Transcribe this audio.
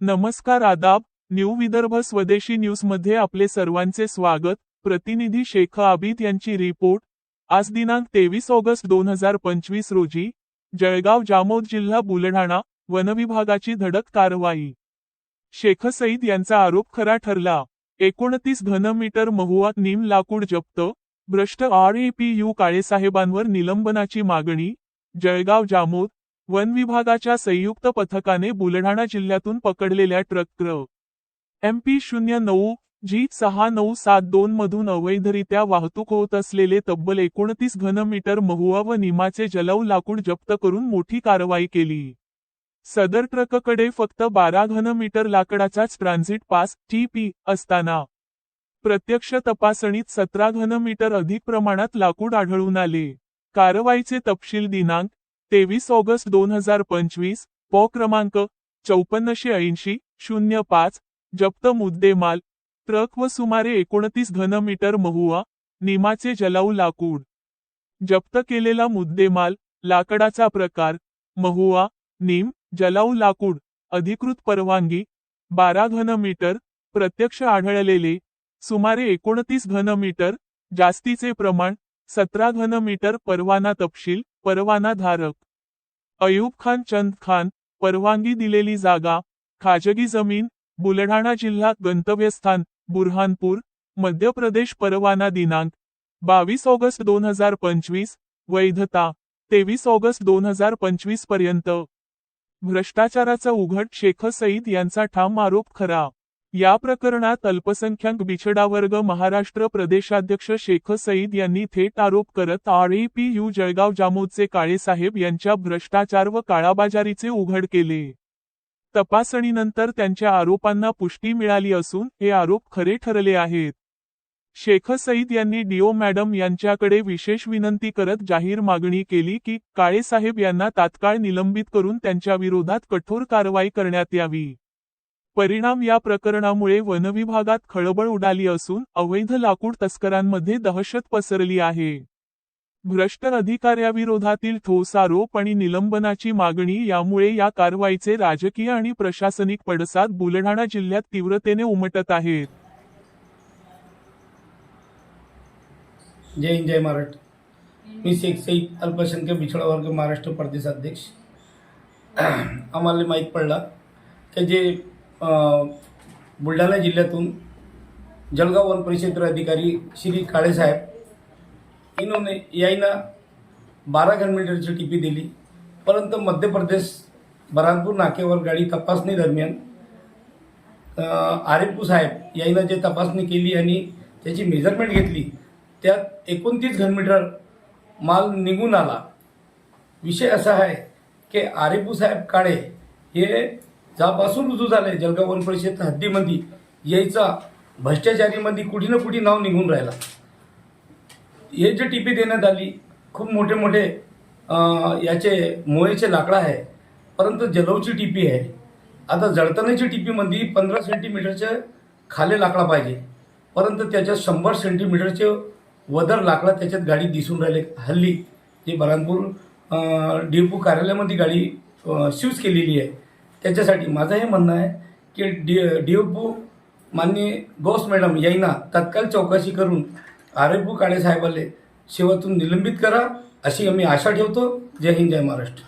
नमस्कार आदाब न्यू विदर्भ स्वदेशी न्यूजमध्ये आपले सर्वांचे स्वागत. प्रतिनिधी शेख आबिद यांची रिपोर्ट. आज दिनांक तेवीस ऑगस्ट दोन हजार पंचवीस रोजी जळगाव जामोद जिल्हा बुलढाणा वनविभागाची धडक कारवाई. शेख सईद यांचा आरोप खरा ठरला. एकोणतीस घनमीटर महुआत निम लाकूड जप्त भ्रष्ट आर ए पी यू काळेसाहेबांवर निलंबनाची मागणी जळगाव जामोद वन विभागाच्या संयुक्त पथकाने बुलढाणा जिल्ह्यातून पकडलेल्या ट्रक क्र एम पी शून्य नऊ जी सहा नऊ सात दोन मधून अवैधरित्या वाहतूक होत असलेले तब्बल एकोणतीस घनमीटर महुआ व निमाचे जलऊ लाकूड जप्त करून मोठी कारवाई केली. सदर ट्रककडे फक्त बारा घनमीटर लाकडाचाच ट्रान्झिट पास टी पी असताना प्रत्यक्ष तपासणीत सतरा घनमीटर अधिक प्रमाणात लाकूड आढळून आले. कारवाईचे तपशील दिनांक तेवीस ऑगस्ट दोन हजार पंचवीस प क्रमांक चौपन्नशे ऐंशी शून्य पाच जप्त मुद्देमाल ट्रक व सुमारे एकोणतीस घनमीटर महुआ निमाचे जलाऊ लाकूड. जप्त केलेला मुद्देमाल लाकडाचा प्रकार महुआ नीम जलाऊ लाकूड अधिकृत परवानगी बारा घनमीटर प्रत्यक्ष आढळलेले सुमारे एकोणतीस घनमीटर जास्तीचे प्रमाण सतरा घनमीटर परवाना तपशील परवाना धारक. अयूब खान चंद खान परवानगी दिलेली जागा खाजगी जमीन बुलढाणा जिल्हा गंतव्यस्थान बुरहानपूर मध्य प्रदेश परवाना दिनांक बावीस ऑगस्ट दोन हजार पंचवीस वैधता तेवीस ऑगस्ट दोन हजार पंचवीसपर्यंत. भ्रष्टाचाराचा उघड शेख सईद यांचा ठाम आरोप खरा. या प्रकरणात अल्पसंख्याक बिछडा वर्ग महाराष्ट्र प्रदेशाध्यक्ष शेख सईद यांनी थेट आरोप करत R A P U Jalgaon जामोदचे काळेसाहेब यांच्या भ्रष्टाचार व काळाबाजारीचे उघड केले. तपासणीनंतर त्यांच्या आरोपांना पुष्टी मिळाली असून हे आरोप खरे ठरले आहेत. शेख सईद यांनी डीओ मॅडम यांच्याकडे विशेष विनंती करत जाहीर मागणी केली की काळेसाहेब यांना तात्काळ निलंबित करून त्यांच्या विरोधात कठोर कारवाई करण्यात यावी. परिणाम या प्रकरणामुळे वनविभागात खळबळ उडाली असून अवैध लाकूड तस्करांमध्ये दहशत पसरली आहे. भ्रष्ट अधिकाऱ्याविरोधातील ठोस आरोप आणि निलंबनाची मागणी यामुळे या कारवाईचे राजकीय आणि प्रशासनिक पडसाद बुलढाणा जिल्ह्यात तीव्रतेने उमटत आहेत. जय हिंद जय महाराष्ट्र. मी शेख सईद अल्पसंख्य पिछडा वर्ग महाराष्ट्र प्रदेशाध्यक्ष आम्हाला माहीत पडला की जे बुलढाणा जिल्ह्यातून जळगाव वन परिक्षेत्र अधिकारी श्री काळेसाहेब इनोने याईना बारा किलोमीटरची टिपी दिली. परंतु मध्य प्रदेश बरानपूर नाक्यावर गाडी तपासणी दरम्यान आरेपू साहेब याईनं जे तपासणी केली आणि त्याची मेजरमेंट घेतली त्यात एकोणतीस घनमीटर माल निघून आला. विषय असा आहे की आरेपू साहेब काळे हे जापासून रुजू झाले जळगाव वन परिषद हद्दीमध्ये यायचा भ्रष्टाचारीमध्ये कुठे ना कुठे नाव निघून राहिला. हे जे टिपी देण्यात आली खूप मोठे मोठे याचे मोळेचे लाकडं आहे परंतु जलवची टिपी आहे. आता जळतण्याची टिपीमध्ये पंधरा सेंटीमीटरचे खाली लाकडा पाहिजे परंतु त्याच्यात शंभर सेंटीमीटरचे वदर लाकडा त्याच्यात गाडी दिसून राहिले. हल्ली जे बरानपूर डिपो कार्यालयामध्ये गाडी शूज केलेली आहे. त्याच्यासाठी माझं हे म्हणणं आहे की डी डीओपू माननीय गौस मॅडम यांना तत्काळ चौकशी करून आरेपू काळे साहेबाले सेवातून निलंबित करा अशी आम्ही आशा ठेवतो. जय हिंद जय महाराष्ट्र.